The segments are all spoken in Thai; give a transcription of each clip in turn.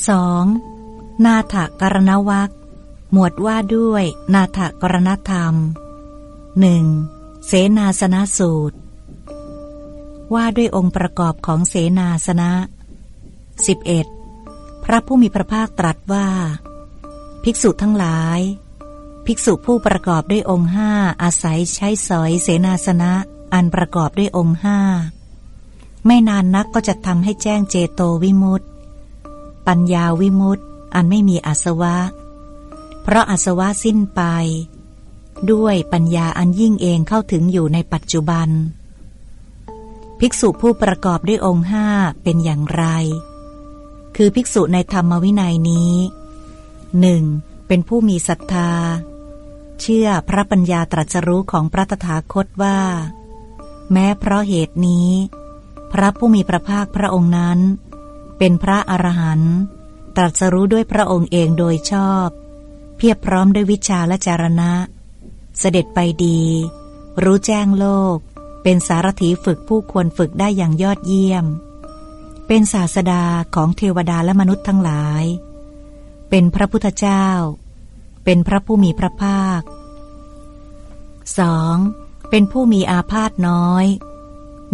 2. นาถกรณวักหมวดว่าด้วยนาถกรณธรรม 1. เสนาสนะสูตร ว่าด้วยองค์ประกอบของเสนาสนะ 11. พระผู้มีพระภาคตรัสว่า ภิกษุทั้งหลาย ภิกษุผู้ประกอบด้วยองค์ห้าอาศัยใช้สอยเสนาสนะอันประกอบด้วยองค์ห้าไม่นานนักก็จะทำให้แจ้งเจโตวิมุตติ ปัญญาวิมุตติอันไม่มีอาสวะ เพราะอาสวะสิ้นไป ด้วยปัญญาอันยิ่งเองเข้าถึงอยู่ในปัจจุบัน ภิกษุผู้ประกอบด้วยองค์ห้าเป็นอย่างไร คือภิกษุในธรรมวินัยนี้หนึ่งเป็นผู้มีศรัทธา เชื่อพระปัญญาตรัสรู้ของพระตถาคตว่า แม้เพราะเหตุนี้ พระผู้มีพระภาคพระองค์นั้น เป็นพระอรหันต์ตรัสรู้ด้วยพระองค์เองโดยชอบ เพียบพร้อมด้วยวิชาและจารณะ เสด็จไปดี รู้แจ้งโลก เป็นสารถีฝึกผู้ควรฝึกได้อย่างยอดเยี่ยม เป็นศาสดาของเทวดาและมนุษย์ทั้งหลาย เป็นพระพุทธเจ้า เป็นพระผู้มีพระภาค 2. เป็นผู้มีอาพาธน้อย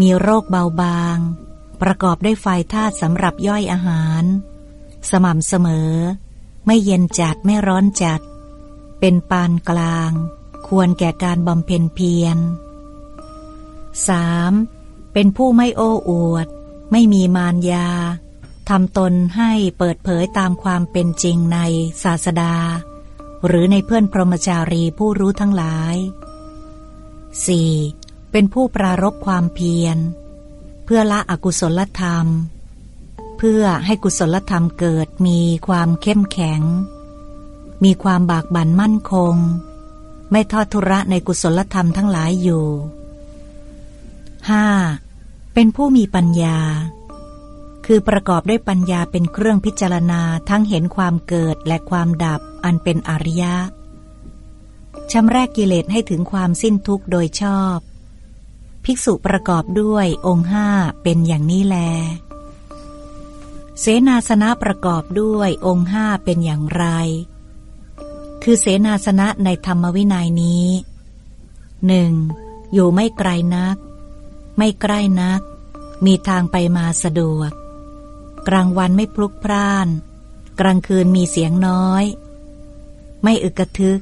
มีโรคเบาบาง ประกอบด้วยไฟธาตุสำหรับย่อยอาหาร สม่ำเสมอ ไม่เย็นจัดไม่ร้อนจัด เป็นปานกลาง ควรแก่การบำเพ็ญเพียร 3. เป็นผู้ไม่โอ้อวด ไม่มีมารยาทำตนให้เปิดเผยตามความเป็นจริงในศาสดา หรือในเพื่อนพรหมจารีผู้รู้ทั้งหลาย 4. เป็นผู้ปรารบความเพียร เพื่อละอกุศลธรรม เพื่อให้กุศลธรรมเกิดมีความเข้มแข็ง มีความบากบั่นมั่นคง ไม่ทอดทุระในกุศลธรรมทั้งหลายอยู่ 5. เป็นผู้มีปัญญา คือประกอบด้วยปัญญาเป็นเครื่องพิจารณาทั้งเห็นความเกิดและความดับอันเป็นอริยะชำแรกกิเลสให้ถึงความสิ้นทุกข์โดยชอบ ภิกษุประกอบด้วยองค์ห้าเป็นอย่างนี้แล เสนาสนะประกอบด้วยองค์ห้าเป็นอย่างไร คือเสนาสนะในธรรมวินัยนี้หนึ่งอยู่ไม่ไกลนัก ไม่ใกล้นัก มีทางไปมาสะดวก กลางวันไม่พลุกพร่าน กลางคืนมีเสียงน้อย ไม่อึกระทึก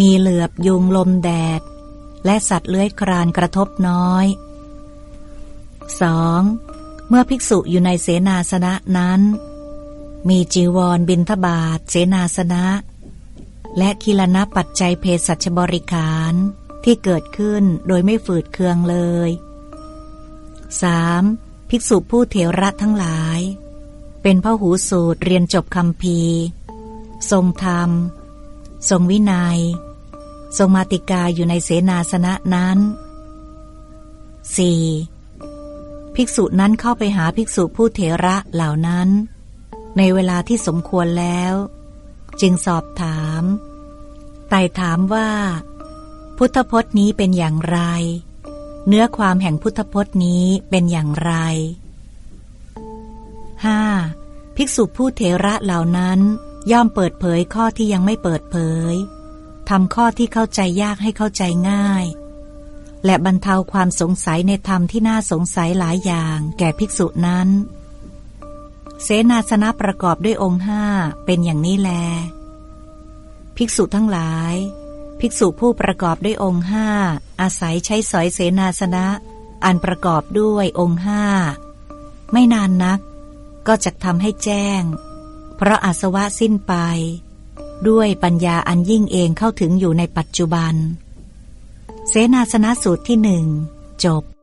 มีเหลือบยุงลมแดด และสัตว์เลื้อยครานกระทบน้อย 2. เมื่อภิกษุอยู่ในเสนาสนะนั้น มีจีวรบินทบาทเสนาสนะ และคิลนะปัจจัยเพศสัชบริการที่เกิดขึ้นโดยไม่ฝืดเคืองเลย 3. ภิกษุผู้เถระทั้งหลาย เป็นพระหูสูตรเรียนจบคำพีทรงธรรม ทรงวินัย ทรงมาติกาอยู่ในเสนาสนะนั้น 4. ภิกษุนั้นเข้าไปหาภิกษุผู้เถระเหล่านั้น ในเวลาที่สมควรแล้ว จึงสอบถามไต่ถามว่า พุทธพจน์นี้เป็นอย่างไร เนื้อความแห่งพุทธพจน์นี้เป็นอย่างไร 5. ภิกษุผู้เถระเหล่านั้นย่อมเปิดเผยข้อที่ยังไม่เปิดเผย ทำข้อที่เข้าใจยากให้เข้าใจง่าย และบรรเทาความสงสัยในธรรมที่น่าสงสัยหลายอย่างแก่ภิกษุนั้น เสนาสนะประกอบด้วยองค์ห้าเป็นอย่างนี้แล ภิกษุทั้งหลาย ภิกษุผู้ประกอบด้วยองค์ห้าอาศัยใช้สอยเสนาสนะ อันประกอบด้วยองค์ห้าไม่นานนัก ก็จะทำให้แจ้ง เพราะอาสวะสิ้นไป ด้วยปัญญาอันยิ่งเองเข้าถึงอยู่ในปัจจุบัน เสนาสนะสูตรที่หนึ่งจบ